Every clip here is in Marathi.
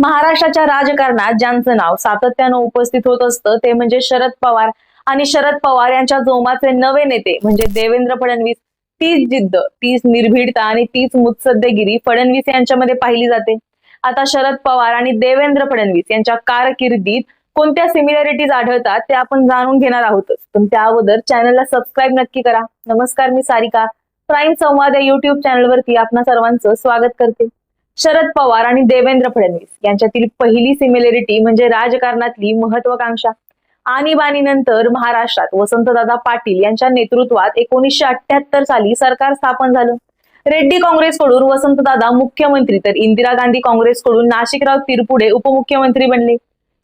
महाराष्ट्राच्या राजकारणात ज्यांचं नाव सातत्यानं उपस्थित होत असतं ते म्हणजे शरद पवार. आणि शरद पवार यांच्या जोमाचे नवे नेते म्हणजे देवेंद्र फडणवीस तीच जिद्द तीच निर्भीडता आणि तीच मुत्सद्देगिरी फडणवीस यांच्यामध्ये पाहिली जाते. आता शरद पवार आणि देवेंद्र फडणवीस यांच्या कारकिर्दीत कोणत्या सिमिलॅरिटीज आढळतात ते आपण जाणून घेणार आहोतच. पण त्या अगोदर चॅनलला सबस्क्राईब नक्की करा. नमस्कार मी सारिका. प्राईम संवाद या युट्यूब चॅनलवरती आपणा सर्वांचं स्वागत करते. शरद पवार आणि देवेंद्र फडणवीस यांच्यातील पहिली सिमिलॅरिटी म्हणजे राजकारणातली महत्वाकांक्षा. आणीबाणीनंतर महाराष्ट्रात वसंतदादा पाटील यांच्या नेतृत्वात एकोणीसशे अठ्याहत्तर साली सरकार स्थापन झालं. रेड्डी काँग्रेसकडून वसंतदादा मुख्यमंत्री तर इंदिरा गांधी काँग्रेसकडून नाशिकराव तिरपुडे उपमुख्यमंत्री बनले.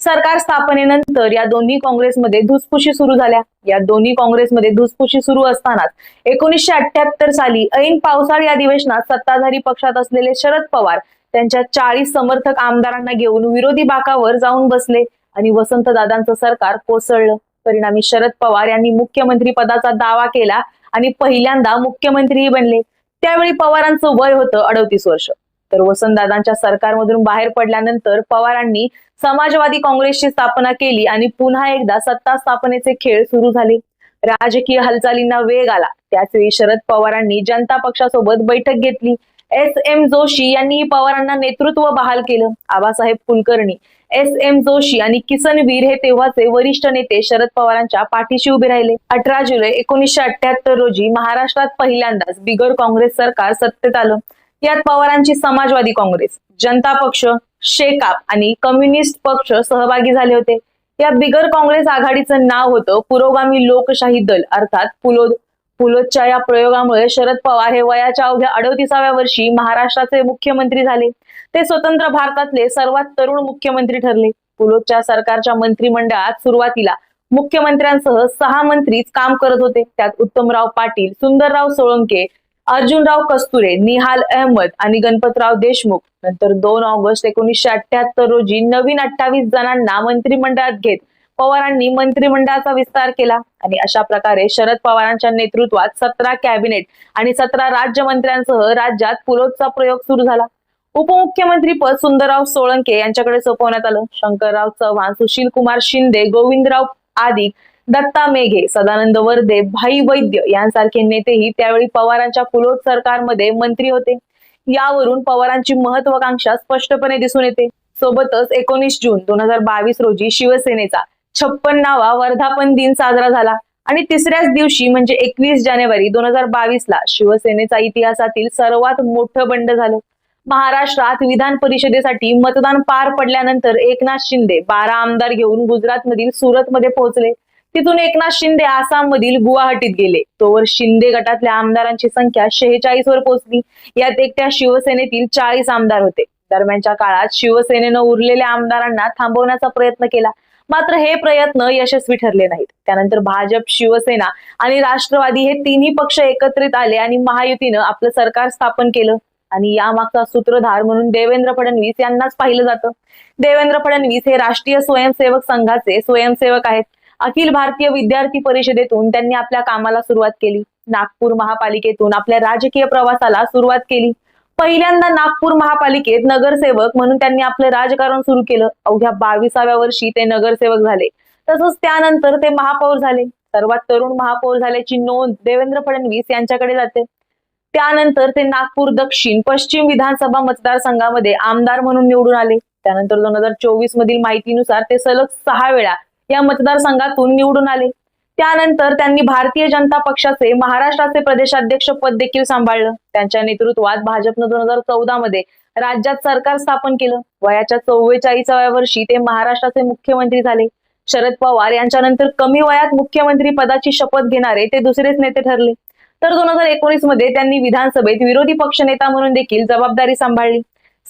सरकार स्थापनेनंतर या दोन्ही काँग्रेसमध्ये धुसफुशी सुरू झाल्या. या दोन्ही काँग्रेसमध्ये धुसफुशी सुरू असतानाच एकोणीसशे अठ्याहत्तर साली ऐन पावसाळी अधिवेशनात सत्ताधारी पक्षात असलेले शरद पवार त्यांच्या चाळीस समर्थक आमदारांना घेऊन विरोधी बाकावर जाऊन बसले आणि वसंतदादांचं सरकार कोसळलं. परिणामी शरद पवार यांनी मुख्यमंत्री पदाचा दावा केला आणि पहिल्यांदा मुख्यमंत्रीही बनले. त्यावेळी पवारांचं वय होतं अडतीस वर्ष. तर वसंतदादांच्या सरकारमधून बाहेर पडल्यानंतर पवारांनी समाजवादी काँग्रेसची स्थापना केली आणि पुन्हा एकदा सत्ता स्थापनेचे खेळ सुरू झाले. राजकीय हालचालींना वेग आला. त्याचवेळी शरद पवारांनी जनता पक्षासोबत बैठक घेतली. एस एम जोशी यांनी पवारांना नेतृत्व बहाल केलं. आबासाहेब कुलकर्णी एस एम जोशी आणि किसन वीर हे तेव्हाचे वरिष्ठ नेते शरद पवारांच्या पाठीशी उभे राहिले. अठरा जुलै एकोणीसशे अठ्याहत्तर रोजी महाराष्ट्रात पहिल्यांदाच बिगर काँग्रेस सरकार सत्तेत आलं. यात पवारांची समाजवादी काँग्रेस जनता पक्ष शेकाप आणि कम्युनिस्ट पक्ष सहभागी झाले होते. या बिगर काँग्रेस आघाडीचं नाव होतं पुरोगामी लोकशाही दल अर्थात पुलोद पुलोदच्या या प्रयोगामुळे शरद पवार हे वयाच्या अवघ्या अडतीसाव्या वर्षी महाराष्ट्राचे मुख्यमंत्री झाले. ते स्वतंत्र भारतातले सर्वात तरुण मुख्यमंत्री ठरले. पुलोदच्या सरकारच्या मंत्रिमंडळात सुरुवातीला मुख्यमंत्र्यांसह सहा मंत्रीच काम करत होते. त्यात उत्तमराव पाटील सुंदरराव सोळंके अर्जुनराव कस्तुरे निहाल अहमद आणि गणपतराव देशमुख. नंतर दोन ऑगस्ट एकोणीसशे अठ्याहत्तर रोजी नवीन अठ्ठावीस जणांना मंत्रिमंडळात घेत पवारांनी मंत्रिमंडळाचा विस्तार केला आणि अशा प्रकारे शरद पवारांच्या नेतृत्वात सतरा कॅबिनेट आणि सतरा राज्यमंत्र्यांसह राज्यात पुलोदचा प्रयोग सुरू झाला. उपमुख्यमंत्री पद सुंदरराव सोळंके यांच्याकडे सोपवण्यात आलं. शंकरराव चव्हाण सुशील कुमार शिंदे गोविंदराव आदिक दत्ता मेघे सदानंद वर्दे भाई वैद्य यांसारखे नेतेही त्यावेळी पवारांच्या कुलोद सरकारमध्ये मंत्री होते. यावरून पवारांची महत्वाकांक्षा स्पष्टपणे दिसून येते. सोबतच एकोणीस जून दोन हजार बावीस रोजी शिवसेनेचा छप्पन्नावा वर्धापन दिन साजरा झाला. आणि तिसऱ्याच दिवशी म्हणजे एकवीस जानेवारी दोन हजार बावीस ला शिवसेनेचा इतिहासातील सर्वात मोठं बंड झालं. महाराष्ट्रात विधान परिषदेसाठी मतदान पार पडल्यानंतर एकनाथ शिंदे बारा आमदार घेऊन गुजरातमधील सुरतमध्ये पोहोचले. तिथून एकनाथ शिंदे आसाम मधील गुवाहाटीत गेले. तोवर शिंदे गटातल्या आमदारांची संख्या शेहेचाळीस वर पोहोचली. यात एकट्या शिवसेनेतील चाळीस आमदार होते. दरम्यानच्या काळात शिवसेनेनं उरलेल्या आमदारांना थांबवण्याचा प्रयत्न केला. मात्र हे प्रयत्न यशस्वी ठरले नाहीत. त्यानंतर भाजप शिवसेना आणि राष्ट्रवादी हे तिन्ही पक्ष एकत्रित आले आणि महायुतीनं आपलं सरकार स्थापन केलं. आणि यामागचा सूत्रधार म्हणून देवेंद्र फडणवीस यांनाच पाहिलं जातं. देवेंद्र फडणवीस हे राष्ट्रीय स्वयंसेवक संघाचे स्वयंसेवक आहेत. अखिल भारतीय विद्यार्थी परिषदेतून त्यांनी आपल्या कामाला सुरुवात केली. नागपूर महापालिकेतून आपल्या राजकीय प्रवासाला सुरुवात केली. पहिल्यांदा नागपूर महापालिकेत नगरसेवक म्हणून त्यांनी आपलं राजकारण सुरू केलं. अवघ्या बावीसाव्या वर्षी ते नगरसेवक झाले. तसंच त्यानंतर ते महापौर झाले. सर्वात तरुण महापौर झाल्याची नोंद देवेंद्र फडणवीस यांच्याकडे जाते. त्यानंतर ते नागपूर दक्षिण पश्चिम विधानसभा मतदारसंघामध्ये आमदार म्हणून निवडून आले. त्यानंतर दोन हजार चोवीस मधील माहितीनुसार ते सलग सहा वेळा या मतदारसंघातून निवडून आले. त्यानंतर त्यांनी भारतीय जनता पक्षाचे महाराष्ट्राचे प्रदेशाध्यक्ष पद देखील सांभाळलं. त्यांच्या नेतृत्वात भाजपनं दोन हजार चौदा मध्ये राज्यात सरकार स्थापन केलं. वयाच्या चव्वेचाळीसाव्या वर्षी ते महाराष्ट्राचे मुख्यमंत्री झाले. शरद पवार यांच्यानंतर कमी वयात मुख्यमंत्री पदाची शपथ घेणारे ते दुसरेच नेते ठरले. तर दोन हजार एकोणीसमध्ये त्यांनी विधानसभेत विरोधी पक्षनेता म्हणून देखील जबाबदारी सांभाळली.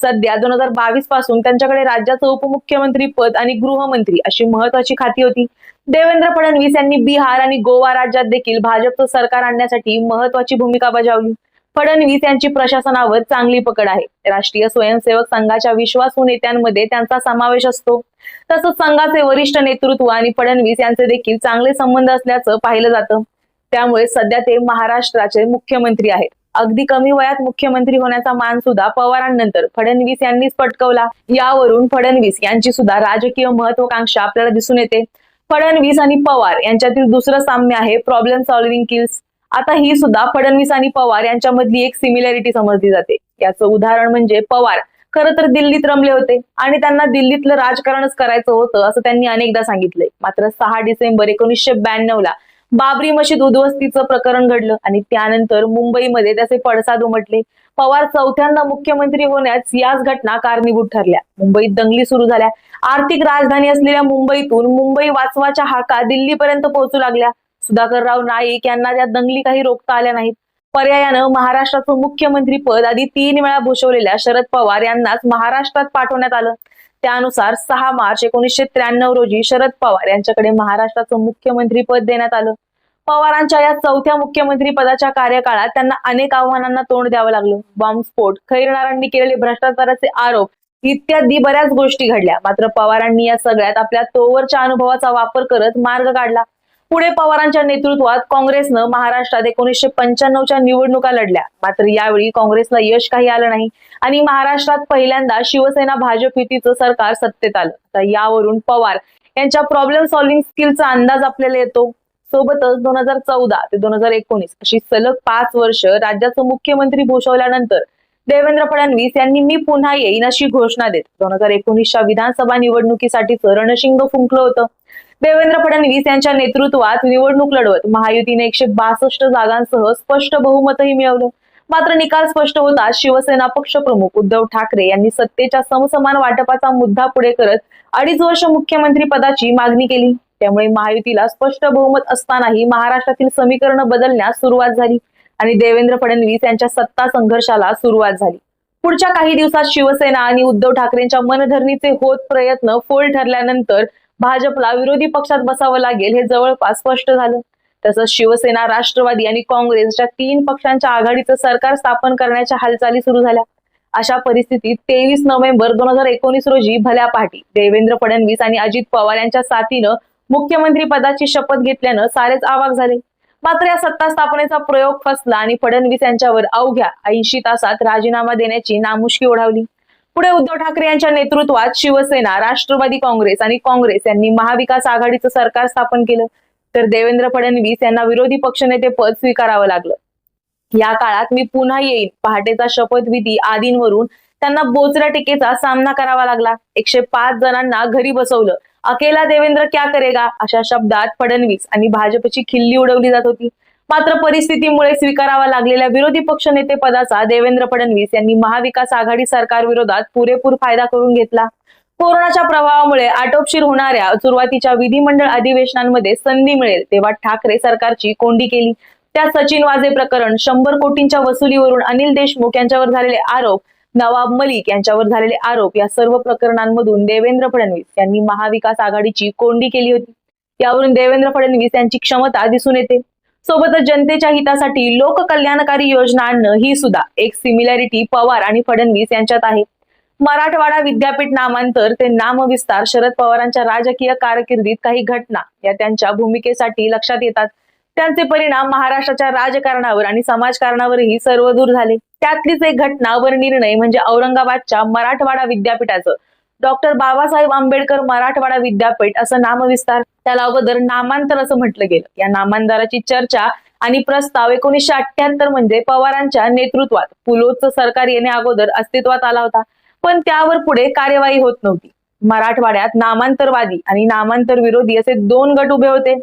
सध्या दोन हजार बावीसपासून त्यांच्याकडे राज्याचं उपमुख्यमंत्री पद आणि गृहमंत्री अशी महत्वाची खाती होती. देवेंद्र फडणवीस यांनी बिहार आणि गोवा राज्यात देखील भाजपचं सरकार आणण्यासाठी महत्वाची भूमिका बजावली. फडणवीस यांची प्रशासनावर चांगली पकड आहे. राष्ट्रीय स्वयंसेवक संघाच्या विश्वासू नेत्यांमध्ये त्यांचा समावेश असतो. तसंच संघाचे वरिष्ठ नेतृत्व आणि फडणवीस यांचे देखील चांगले संबंध असल्याचं पाहिलं जातं. त्यामुळे सध्या ते महाराष्ट्राचे मुख्यमंत्री आहेत. अगदी कमी वयात मुख्यमंत्री होण्याचा मान सुद्धा पवारांनंतर फडणवीस यांनीच पटकवला. यावरून फडणवीस यांची सुद्धा राजकीय महत्वाकांक्षा आपल्याला दिसून येते. फडणवीस आणि पवार यांच्यातील दुसरं साम्य आहे प्रॉब्लेम सॉल्व्हिंग किल्स आता ही सुद्धा फडणवीस आणि पवार यांच्यामधली एक सिमिलॅरिटी समजली जाते. याचं उदाहरण म्हणजे पवार खरं तर दिल्लीत रमले होते आणि त्यांना दिल्लीतलं राजकारणच करायचं होतं असं त्यांनी अनेकदा सांगितलंय. मात्र सहा डिसेंबर एकोणीसशे ब्याण्णव ला बाबरी मशीद उद्ध्वस्तीचं प्रकरण घडलं आणि त्यानंतर मुंबईमध्ये त्याचे पडसाद उमटले. पवार चौथ्यांदा मुख्यमंत्री होण्यास याच घटना कारणीभूत ठरल्या. मुंबईत दंगली सुरू झाल्या. आर्थिक राजधानी असलेल्या मुंबईतून मुंबई वाचवाच्या हाका दिल्लीपर्यंत पोहोचू लागल्या. सुधाकरराव नाईक यांना त्या दंगली काही रोखता आल्या नाहीत. पर्यायानं महाराष्ट्राचं मुख्यमंत्री पद आधी तीन वेळा भूषवलेल्या शरद पवार यांनाच महाराष्ट्रात पाठवण्यात आलं. त्यानुसार सहा मार्च एकोणीसशे त्र्याण्णव रोजी शरद पवार यांच्याकडे महाराष्ट्राचं मुख्यमंत्री पद देण्यात आलं. पवारांच्या या चौथ्या मुख्यमंत्री पदाच्या कार्यकाळात त्यांना अनेक आव्हानांना तोंड द्यावं लागलं. बॉम्बस्फोट खैरनारांनी केलेले भ्रष्टाचाराचे आरोप इत्यादी बऱ्याच गोष्टी घडल्या. मात्र पवारांनी या सगळ्यात आपल्या तोवरच्या अनुभवाचा वापर करत मार्ग काढला. पुढे पवारांच्या नेतृत्वात काँग्रेसनं महाराष्ट्रात एकोणीसशे पंच्याण्णवच्या निवडणुका लढल्या. मात्र यावेळी काँग्रेसला यश काही आलं नाही आणि महाराष्ट्रात पहिल्यांदा शिवसेना भाजप युतीचं सरकार सत्तेत आलं. तर यावरून पवार यांच्या प्रॉब्लेम सॉल्व्हिंग स्किलचा अंदाज आपल्याला येतो. सोबतच दोन हजार चौदा ते दोन हजार एकोणीस अशी सलग पाच वर्ष राज्याचं मुख्यमंत्री भूषवल्यानंतर देवेंद्र फडणवीस यांनी मी पुन्हा येईन अशी घोषणा देत. दोन हजार एकोणीसच्या विधानसभा निवडणुकीसाठीचं रणशिंग फुंकलं होतं. देवेंद्र फडणवीस यांच्या नेतृत्वात निवडणूक लढवत महायुतीने एकशे बासष्ट जागांसह स्पष्ट बहुमतही मिळवलं. मात्र निकाल स्पष्ट होताच शिवसेना पक्षप्रमुख उद्धव ठाकरे यांनी सत्तेच्या समसमान वाटपाचा मुद्दा पुढे करत अडीच वर्ष मुख्यमंत्री पदाची मागणी केली. त्यामुळे महायुतीला स्पष्ट बहुमत असतानाही महाराष्ट्रातील समीकरण बदलण्यास सुरुवात झाली आणि देवेंद्र फडणवीस यांच्या सत्ता संघर्षाला सुरुवात झाली. पुढच्या काही दिवसात शिवसेना आणि उद्धव ठाकरेंच्या मनधरणीचे होत प्रयत्न फोल ठरल्यानंतर भाजपला विरोधी पक्षात बसावं लागेल हे जवळपास स्पष्ट झालं. तसंच शिवसेना राष्ट्रवादी आणि काँग्रेसच्या तीन पक्षांच्या आघाडीचं सरकार स्थापन करण्याच्या हालचाली सुरू झाल्या. अशा परिस्थितीत तेवीस नोव्हेंबर दोन हजार एकोणीस रोजी भल्या पहाटी देवेंद्र फडणवीस आणि अजित पवार यांच्या साथीनं मुख्यमंत्री पदाची शपथ घेतल्यानं सारेच आवाक झाले. मात्र या सत्ता स्थापनेचा प्रयोग फसला आणि फडणवीस यांच्यावर अवघ्या ऐंशी तासात राजीनामा देण्याची नामुष्की ओढावली. पुढे उद्धव ठाकरे यांच्या नेतृत्वात शिवसेना राष्ट्रवादी काँग्रेस आणि काँग्रेस यांनी महाविकास आघाडीचं सरकार स्थापन केलं. तर देवेंद्र फडणवीस यांना विरोधी पक्षनेते पद स्वीकारावं लागलं. या काळात मी पुन्हा येईन. पहाटेचा शपथविधी आदींवरून त्यांना बोचऱ्या टीकेचा सामना करावा लागला. एकशे पाच जणांना घरी बसवलं. अकेला देवेंद्र क्या करेगा? अशा शब्दात फडणवीस आणि भाजपची खिल्ली उडवली जात होती. मात्र परिस्थितीमुळे स्वीकारावा लागलेल्या विरोधी पक्षनेते पदाचा देवेंद्र फडणवीस यांनी महाविकास आघाडी सरकार विरोधात पुरेपूर फायदा करून घेतला. कोरोनाच्या प्रभावामुळे आटोपशीर होणाऱ्या सुरुवातीच्या विधिमंडळ अधिवेशनांमध्ये संधी मिळेल तेव्हा ठाकरे सरकारची कोंडी केली. त्या सचिन वाजे प्रकरण शंभर कोटींच्या वसुलीवरून अनिल देशमुख यांच्यावर झालेले आरोप नवाब मलिक यांच्यावर झालेले आरोप या सर्व प्रकरणांमधून देवेंद्र फडणवीस यांनी महाविकास आघाडीची कोंडी केली होती. यावरून देवेंद्र फडणवीस यांची क्षमता दिसून येते. सोबतच जनतेच्या हितासाठी लोककल्याणकारी योजना आणणं ही सुद्धा एक सिमिलॅरिटी पवार आणि फडणवीस यांच्यात आहे. मराठवाडा विद्यापीठ नामांतर ते नामविस्तार शरद पवारांच्या राजकीय कारकिर्दीत काही घटना या त्यांच्या भूमिकेसाठी लक्षात येतात. त्यांचे परिणाम महाराष्ट्राच्या राजकारणावर आणि समाजकारणावरही सर्वदूर झाले. त्यातलीच एक घटना वर निर्णय म्हणजे औरंगाबादच्या मराठवाडा विद्यापीठाचं डॉक्टर बाबासाहेब आंबेडकर मराठवाडा विद्यापीठ असं नामविस्तार त्याला अगोदर नामांतर असं म्हटलं गेलं. या नामांतराची चर्चा आणि प्रस्ताव एकोणीसशे अठ्ठ्याहत्तर म्हणजे पवारांच्या नेतृत्वात पुलोचं सरकार येण्या अगोदर अस्तित्वात आला होता. पण त्यावर पुढे कार्यवाही होत नव्हती. मराठवाड्यात नामांतरवादी आणि नामांतर विरोधी असे दोन गट उभे होते.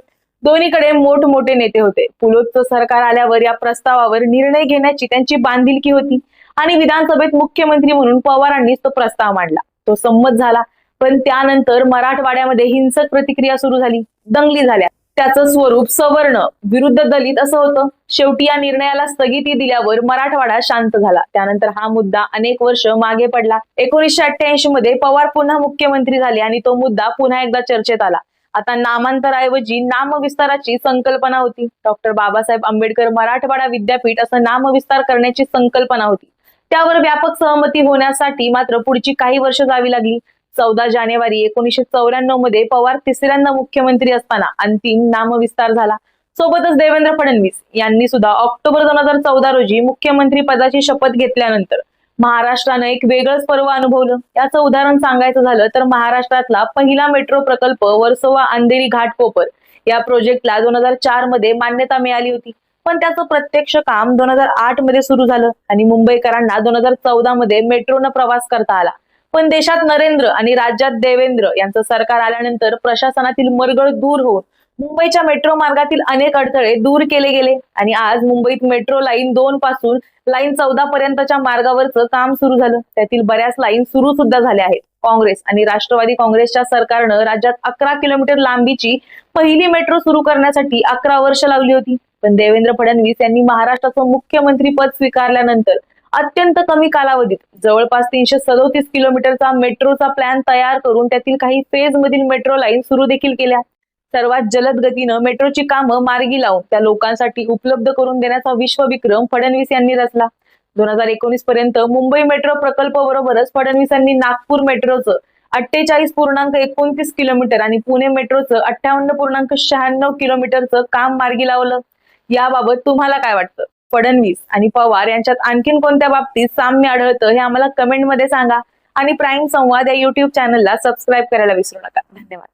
दोन्हीकडे मोठमोठे नेते होते. पुलोचं सरकार आल्यावर या प्रस्तावावर निर्णय घेण्याची त्यांची बांधिलकी होती. आणि विधानसभेत मुख्यमंत्री म्हणून पवारांनीच तो प्रस्ताव मांडला. तो संमत झाला. पण त्यानंतर मराठवाड्यामध्ये हिंसक प्रतिक्रिया सुरू झाली. दंगली झाल्या. त्याचं स्वरूप सवर्ण विरुद्ध दलित असं होतं. शेवटी या निर्णयाला स्थगिती दिल्यावर मराठवाडा शांत झाला. त्यानंतर हा मुद्दा अनेक वर्ष मागे पडला. एकोणीसशे अठ्ठ्याऐंशी मध्ये पवार पुन्हा मुख्यमंत्री झाले आणि तो मुद्दा पुन्हा एकदा चर्चेत आला. आता नामांतराऐवजी नामविस्ताराची संकल्पना होती. डॉक्टर बाबासाहेब आंबेडकर मराठवाडा विद्यापीठ असं नामविस्तार करण्याची संकल्पना होती. त्यावर व्यापक सहमती होण्यासाठी मात्र पुढची काही वर्ष जावी लागली. चौदा जानेवारी एकोणीशे चौऱ्याण्णवमध्ये पवार तिसऱ्यांदा मुख्यमंत्री असताना अंतिम नामविस्तार झाला. सोबतच देवेंद्र फडणवीस यांनी सुद्धा ऑक्टोबर दोन हजार चौदा रोजी मुख्यमंत्री पदाची शपथ घेतल्यानंतर महाराष्ट्रानं एक वेगळंच पर्व अनुभवलं. याचं उदाहरण सांगायचं झालं तर महाराष्ट्रातला पहिला मेट्रो प्रकल्प वर्सोवा अंधेरी घाटकोपर या प्रोजेक्टला दोन हजार चारमध्ये मान्यता मिळाली होती. पण त्याचं प्रत्यक्ष काम दोन हजार आठमध्ये सुरू झालं आणि मुंबईकरांना दोन हजार चौदा मध्ये मेट्रोनं प्रवास करता आला. पण देशात नरेंद्र आणि राज्यात देवेंद्र यांचं सरकार आल्यानंतर प्रशासनातील मरगळ दूर होऊन मुंबईच्या मेट्रो मार्गातील अनेक अडथळे दूर केले गेले आणि आज मुंबईत मेट्रो लाईन दोन पासून लाईन चौदा पर्यंतच्या मार्गावरचं काम सुरू झालं. त्यातील बऱ्याच लाईन सुरू सुद्धा झाल्या आहेत. काँग्रेस आणि राष्ट्रवादी काँग्रेसच्या सरकारनं राज्यात अकरा किलोमीटर लांबीची पहिली मेट्रो सुरू करण्यासाठी अकरा वर्ष लावली होती. पण देवेंद्र फडणवीस यांनी महाराष्ट्राचं मुख्यमंत्री पद स्वीकारल्यानंतर अत्यंत कमी कालावधीत जवळपास तीनशे सदोतीस किलोमीटरचा मेट्रोचा प्लॅन तयार करून त्यातील काही फेज मधील मेट्रो लाईन सुरू देखील केल्या. सर्वात जलद गतीनं मेट्रोची कामं मार्गी लावून त्या लोकांसाठी उपलब्ध करून देण्याचा विश्वविक्रम फडणवीस यांनी रचला. दोन हजार एकोणीस पर्यंत मुंबई मेट्रो प्रकल्प बरोबरच फडणवीसांनी नागपूर मेट्रोचं अठ्ठेचाळीस पूर्णांक एकोणतीस किलोमीटर आणि पुणे मेट्रोचं अठ्ठावन्न पूर्णांक शहाण्णव किलोमीटरचं काम मार्गी लावलं. याबाबत तुम्हाला काय वाटतं? फडणवीस आणि पवार यांच्यात आणखीन कोणत्या बाबतीत साम्य आढळतं हे आम्हाला कमेंटमध्ये सांगा. आणि प्राईम संवाद या युट्यूब चॅनलला सबस्क्राईब करायला विसरू नका. धन्यवाद.